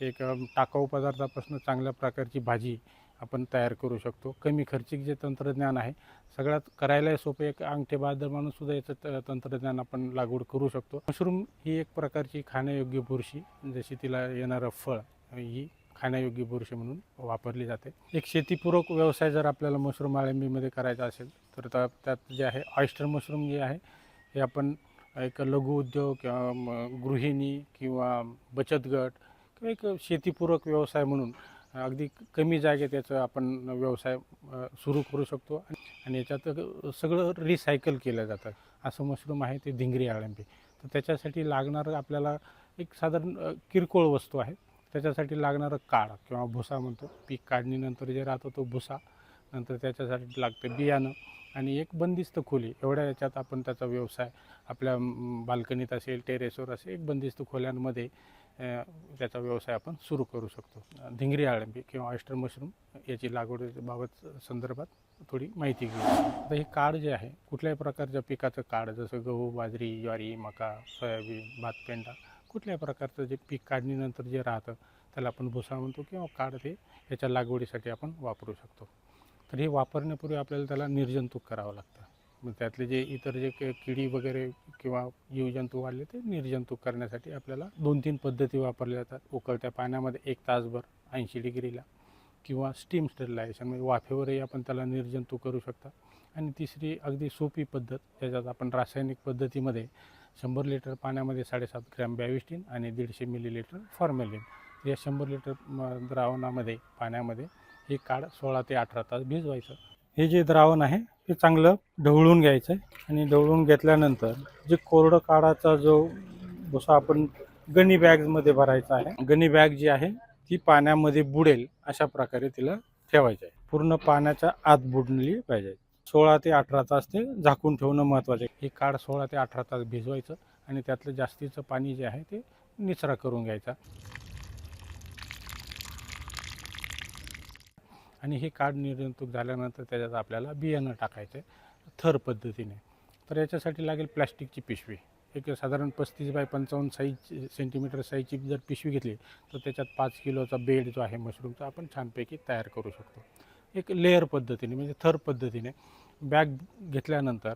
एक टाकाऊ पदार्थापासून चांगल्या प्रकारची भाजी आपण तयार करू शकतो. कमी खर्चिक जे तंत्रज्ञान आहे सगळ्यात करायलाही सोपं एक अंगठे बहादर माणूस सुद्धा याचं त- तंत्रज्ञान आपण लागवड करू शकतो. मशरूम ही एक प्रकारची खाण्यायोग्य बुरशी जशी तिला येणारं फळ ही खाण्यायोग्य बुरशी म्हणून वापरली जाते. एक शेतीपूरक व्यवसाय जर आपल्याला मशरूम आळंबीमध्ये करायचा असेल तर त्या- त्यात जे आहे ऑयस्टर मशरूम जे आहे हे आपण एक लघु उद्योग किंवा गृहिणी किंवा बचत गट किंवा एक शेतीपूरक व्यवसाय म्हणून अगदी कमी जागेत याचं आपण व्यवसाय सुरू करू शकतो. आणि याच्यात सगळं रिसायकल केलं जातं. असं मशरूम आहे ते धिंगरी आळंबी. तर त्याच्यासाठी लागणारं आपल्याला एक साधारण किरकोळ वस्तू आहे. त्याच्यासाठी लागणारं काळ किंवा भुसा म्हणतो. पीक काढणीनंतर जे राहतो तो भुसा. नंतर त्याच्यासाठी लागतं बियाणं. आणि एक बंदिस्त खोली. एवढ्या याच्यात आपण त्याचा व्यवसाय आपल्या बाल्कनीत असेल टेरेसवर असेल एक बंदिस्त खोल्यांमध्ये त्याचा व्यवसाय आपण सुरू करू शकतो. धिंगरी आळंबी किंवा ऑयस्टर मशरूम याची लागवडीबाबत संदर्भात थोडी माहिती घेऊ. आता हे काळ जे आहे कुठल्याही प्रकारच्या पिकाचं काळ जसं गहू बाजरी ज्वारी मका सोयाबीन भात पेंडा कुठल्याही प्रकारचं जे पीक काढणीनंतर जे राहतं त्याला आपण भुसा म्हणतो किंवा काळ ते याच्या लागवडीसाठी आपण वापरू शकतो. तर हे वापरण्यापूर्वी आपल्याला त्याला निर्जंतुक करावं लागतं. मग त्यातले जे इतर जे के- किडी वगैरे किंवा जीवजंतू वाढले ते निर्जंतुक करण्यासाठी आपल्याला दोन तीन पद्धती वापरल्या जातात. उकळत्या पाण्यामध्ये एक तासभर ऐंशी डिग्रीला किंवा स्टीम स्टरिलायझेशन म्हणजे वाफेवरही आपण त्याला निर्जंतुक करू शकता. आणि तिसरी अगदी सोपी पद्धत त्याच्यात आपण रासायनिक पद्धतीमध्ये शंभर लिटर पाण्यामध्ये साडेसात ग्रॅम बॅविस्टीन आणि दीडशे मिलीलिटर फॉर्मेलिन या शंभर लिटर म, द्रावणामध्ये पाण्यामध्ये हे काढ सोळा ते अठरा तास भिजवायचं. हे जे द्रावण आहे ते चांगलं ढवळून घ्यायचं आहे आणि ढवळून घेतल्यानंतर जे कोरडं काढाचा जो भुसा आपण गणी बॅगमध्ये भरायचा आहे गणी बॅग जी आहे ती पाण्यामध्ये बुडेल अशा प्रकारे तिला ठेवायचं आहे. पूर्ण पाण्याच्या आत बुडली पाहिजे. सोळा ते अठरा तास ते झाकून ठेवणं महत्त्वाचं आहे. हे काढ सोळा ते अठरा तास भिजवायचं आणि त्यातलं जास्तीचं पाणी जे आहे ते निचरा करून घ्यायचा. आणि हे काढ निर्जंतुक झाल्यानंतर त्याच्यात आपल्याला बियाणं टाकायचं आहे थर पद्धतीने. तर याच्यासाठी लागेल प्लॅस्टिकची पिशवी. एक साधारण पस्तीस बाय पंचावन्न साईज सेंटीमीटर साईजची जर पिशवी घेतली तर त्याच्यात पाच किलोचा बेड जो आहे मशरूमचा आपण छानपैकी तयार करू शकतो. एक लेअर पद्धतीने म्हणजे थर पद्धतीने बॅग घेतल्यानंतर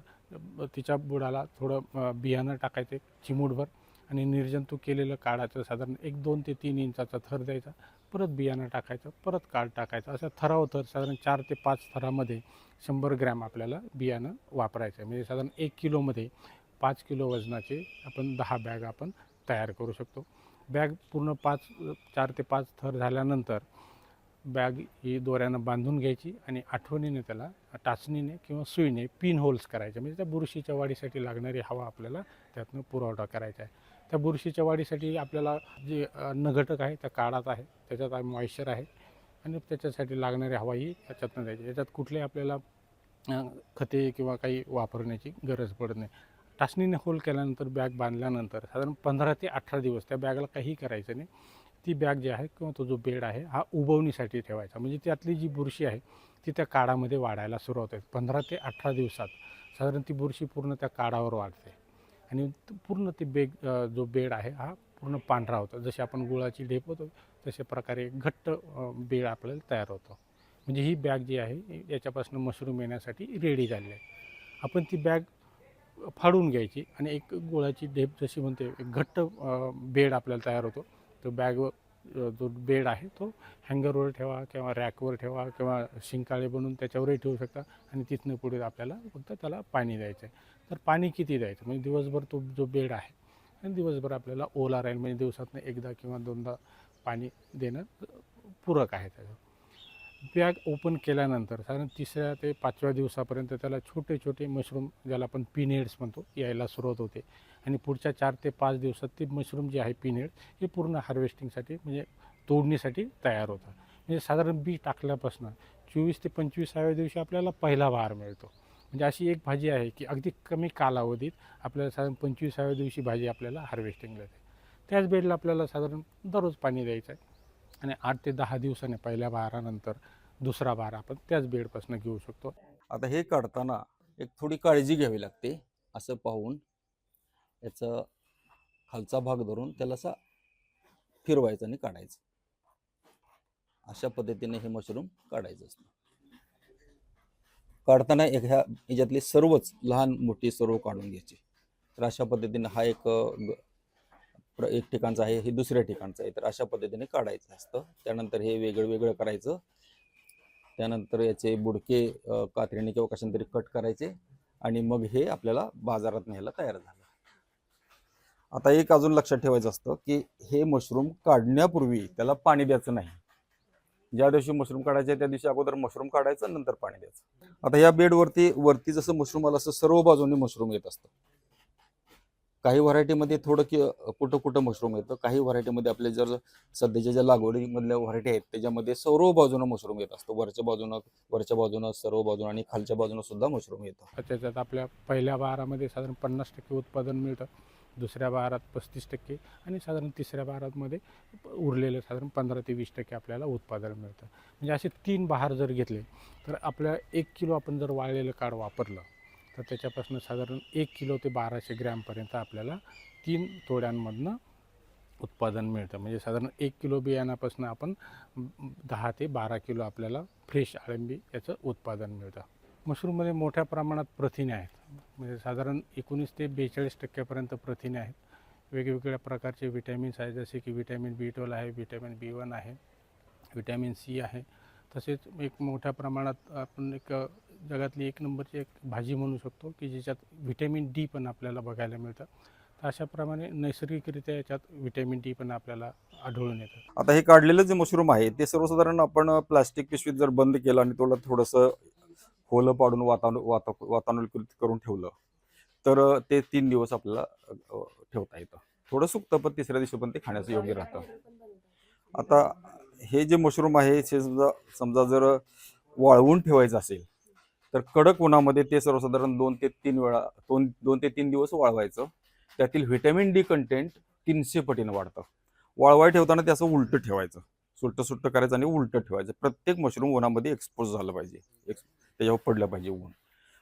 तिच्या बुडाला थोडं बियाणं टाकायचं चिमूटभर आणि निर्जंतुक केलेलं काढायचं साधारण एक दोन ते तीन इंचाचा थर द्यायचा. परत बियाणं टाकायचं परत काळ टाकायचं. असं थराव थर साधारण चार ते पाच थरामध्ये शंभर ग्रॅम आपल्याला बियाणं वापरायचं आहे. म्हणजे साधारण एक किलोमध्ये पाच किलो वजनाचे आपण दहा बॅग आपण तयार करू शकतो. बॅग पूर्ण पाच चार ते पाच थर झाल्यानंतर बॅग ही दोऱ्यानं बांधून घ्यायची आणि आठवणीने त्याला टाचणीने किंवा सुईने पिन होल्स करायचे. म्हणजे त्या बुरशीच्या वाढीसाठी लागणारी हवा आपल्याला त्यातनं पुरवठा करायचा आहे. त्या बुरशीच्या वाढीसाठी आपल्याला जे अन्नघटक आहे त्या काळात आहे त्याच्यात मॉइश्चर आहे आणि त्याच्यासाठी लागणारी हवा ही द्यायची. याच्यात कुठले आपल्याला खते किंवा काही वापरण्याची गरज पडत नाही. टाचणीने होल केल्यानंतर बॅग बांधल्यानंतर साधारण पंधरा ते अठरा दिवस त्या बॅगला काही करायचं नाही. ती बॅग जी आहे किंवा तो जो बेड आहे हा उबवणीसाठी ठेवायचा. म्हणजे त्यातली जी बुरशी आहे ती त्या काळामध्ये वाढायला सुरुवात होते. पंधरा ते अठरा दिवसात साधारण ती बुरशी पूर्ण त्या काळावर वाढते. आणि पूर्ण ते बेग जो बेड आहे हा पूर्ण पांढरा होतो. जशी आपण गुळाची ढेप होतो तशा प्रकारे घट्ट बेड आपल्याला तयार होतो. म्हणजे ही बॅग जी आहे याच्यापासून मशरूम येण्यासाठी रेडी झालेली आहे. आपण ती बॅग फाडून घ्यायची आणि एक गुळाची ढेप जशी म्हणते एक घट्ट बेड आपल्याला तयार होतो. तो बॅग जो बेड आहे तो हँगरवर ठेवा किंवा रॅकवर ठेवा किंवा शिंकाळे बनवून त्याच्यावरही ठेवू शकता आणि तिथनं पुढे आपल्याला फक्त त्याला पाणी द्यायचं आहे. तर पाणी किती द्यायचं? म्हणजे दिवसभर तो जो बेड आहे आणि दिवसभर आपल्याला ओला राहील म्हणजे दिवसातनं एकदा किंवा दोनदा पाणी देणं पूरक आहे त्याचं. बॅग ओपन केल्यानंतर साधारण तिसऱ्या ते पाचव्या दिवसापर्यंत त्याला छोटे छोटे मशरूम ज्याला आपण पिनेड्स म्हणतो यायला सुरुवात होते. आणि पुढच्या चार ते पाच दिवसात ते मशरूम जे आहे पिनेड हे पूर्ण हार्वेस्टिंगसाठी म्हणजे तोडणीसाठी तयार होतं म्हणजे साधारण बी टाकल्यापासून चोवीस ते पंचवीसाव्या दिवशी आपल्याला पहिला बहार मिळतो. म्हणजे अशी एक भाजी आहे की अगदी कमी कालावधीत आपल्याला साधारण पंचवीसाव्या दिवशी भाजी आपल्याला हार्वेस्टिंगला येते त्याच बेडला आपल्याला साधारण दररोज पाणी द्यायचं आहे. आणि आठ ते दहा दिवसाने पहिल्या बारानंतर दुसरा बारा आपण त्याच बेडपासून घेऊ शकतो. आता हे काढताना एक थोडी काळजी घ्यावी लागते असं पाहून याचं खालचा भाग धरून त्याला असा फिरवायचं आणि काढायचं. अशा पद्धतीने हे मशरूम काढायचं असतं. काढताना एक ह्या याच्यातली सर्वच लहान मोठी सर्व काढून घ्यायचे. तर अशा पद्धतीने हा एक एक ठिकाणचं आहे हे दुसऱ्या ठिकाणचं आहे. तर अशा पद्धतीने काढायचं असतं. त्यानंतर हे वेगळं वेगळं करायचं. त्यानंतर याचे बुडके कात्रीने किंवा कशाने तरी कट करायचे आणि मग हे आपल्याला बाजारात न्यायला तयार झालं. आता एक अजून लक्षात ठेवायचं असतं की हे मशरूम काढण्यापूर्वी त्याला पाणी द्यायचं नाही. ज्या दिवशी मशरूम काढायचे त्या दिवशी अगोदर मशरूम काढायचं नंतर पाणी द्यायचं. आता या बेडवरती वरती जसं मशरूम आलं असं सर्व बाजूंनी मशरूम येत असतं. काही व्हरायटीमध्ये थोडं की कुठं कुठं मशरूम येतं. काही व्हरायटीमध्ये आपले जर सध्याच्या ज्या लागवडीमधल्या व्हरायटी आहेत त्याच्यामध्ये सर्व बाजूनं मशरूम येत असतं. वरच्या बाजूनं वरच्या बाजूनं सर्व बाजूनं आणि खालच्या बाजूनं सुद्धा मशरूम येतं. त्याच्यात आपल्या पहिल्या बहारामध्ये साधारण पन्नास टक्के उत्पादन मिळतं. दुसऱ्या बहारात पस्तीस टक्के आणि साधारण तिसऱ्या बहारामध्ये उरलेलं साधारण पंधरा ते वीस टक्के आपल्याला उत्पादन मिळतं. म्हणजे असे तीन बहार जर घेतले तर आपल्या एक किलो आपण जर वाळलेलं काड वापरलं तर त्याच्यापासून साधारण एक किलो ते बाराशे ग्रॅमपर्यंत आपल्याला तीन तोड्यांमधनं उत्पादन मिळतं. म्हणजे साधारण एक किलो बियाण्यापासून आपण दहा ते बारा किलो आपल्याला फ्रेश अळंबी याचं उत्पादन मिळतं. मशरूममध्ये मोठ्या प्रमाणात प्रथिने आहेत. म्हणजे साधारण एकोणीस ते बेचाळीस टक्क्यापर्यंत प्रथिने आहेत. वेगवेगळ्या प्रकारचे विटॅमिन्स आहेत जसे की विटॅमिन बी ट्वेल्व आहे विटॅमिन बी वन आहे विटॅमिन सी आहे. तसेच एक मोठ्या प्रमाणात आपण एक जगातली एक नंबरची एक भाजी म्हणू शकतो की ज्याच्यात व्हिटॅमिन डी पण आपल्याला बघायला मिळतं. तर अशाप्रमाणे नैसर्गिकरित्या याच्यात व्हिटॅमिन डी पण आपल्याला आढळून येतं. आता हे काढलेलं जे मशरूम आहे ते सर्वसाधारण आपण प्लास्टिक पिशवीत जर बंद केलं आणि थोडं थोडंसं खोलं पाडून वातानु वाता वातानुकूलित करून ठेवलं तर ते तीन दिवस आपल्याला ठेवता येतं. थोडं सुकतं पण तिसऱ्या दिवशी पण ते खाण्याचं योग्य राहतं. आता हे जे मशरूम आहे हे समजा समजा जर वाळवून ठेवायचं असेल तर कडक उन्हामध्ये ते सर्वसाधारण दोन ते तीन वेळा दोन दोन ते तीन दिवस वाळवायचं. त्यातील व्हिटॅमिन डी कंटेंट तीनशे पटीनं वाढतं. वाळवाय ठेवताना ते असं उलटं ठेवायचं. सुट्ट सुट्ट करायचं आणि उलटं ठेवायचं. प्रत्येक मशरूम उन्हामध्ये एक्सपोज झालं पाहिजे. एक्स त्याच्यावर पडलं पाहिजे ऊन.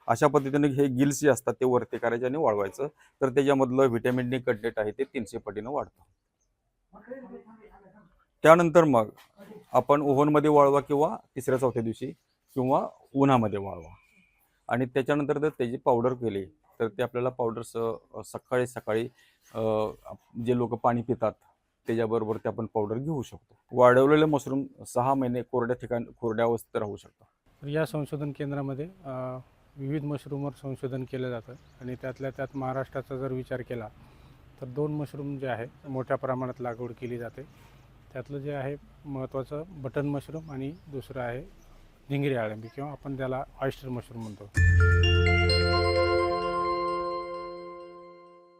अशा पद्धतीने हे गिल्स जे असतात ते वरती करायचे आणि वाळवायचं. तर त्याच्यामधलं व्हिटॅमिन डी कंटेंट आहे ते तीनशे पटीनं वाढतं. त्यानंतर मग आपण ओव्हनमध्ये वाळवा किंवा तिसऱ्या चौथ्या दिवशी किंवा उन्हामध्ये वाळवा. आणि त्याच्यानंतर जर त्याची पावडर केली तर ते आपल्याला पावडर स सकाळी सकाळी जे लोक पाणी पितात त्याच्याबरोबर ते आपण पावडर घेऊ शकतो. वाढवलेले मशरूम सहा महिने कोरड्या ठिकाण कोरड्या अवस्थेत राहू शकतात तर या संशोधन केंद्रामध्ये विविध मशरूमवर संशोधन केलं जातं. आणि त्यातल्या त्यात महाराष्ट्राचा जर विचार केला तर दोन मशरूम जे आहे मोठ्या प्रमाणात लागवड केली जाते. त्यातलं जे आहे महत्त्वाचं बटन मशरूम आणि दुसरं आहे ढिंगरी आळंबी किंवा आपण त्याला ऑयस्टर मशरूम म्हणतो.